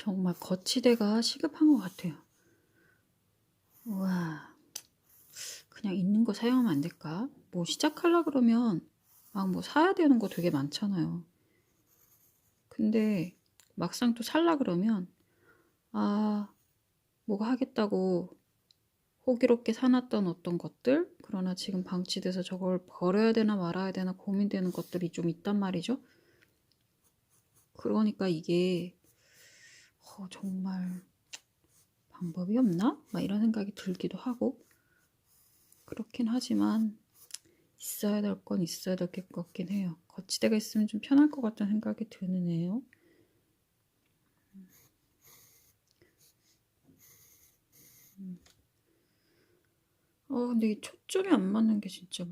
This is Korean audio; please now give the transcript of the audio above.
정말 거치대가 시급한 것 같아요. 우와. 그냥 있는 거 사용하면 안 될까? 뭐 시작하려 그러면 막 뭐 사야 되는 거 되게 많잖아요. 근데 막상 또 살라 그러면 아, 뭐가 하겠다고 호기롭게 사놨던 어떤 것들 그러나 지금 방치돼서 저걸 버려야 되나 말아야 되나 고민되는 것들이 좀 있단 말이죠. 그러니까 이게 어, 정말 방법이 없나? 막 이런 생각이 들기도 하고 그렇긴 하지만 있어야 될 건 있어야 될 것 같긴 해요. 거치대가 있으면 좀 편할 것 같다는 생각이 드네요. 어, 근데 이 초점이 안 맞는 게 진짜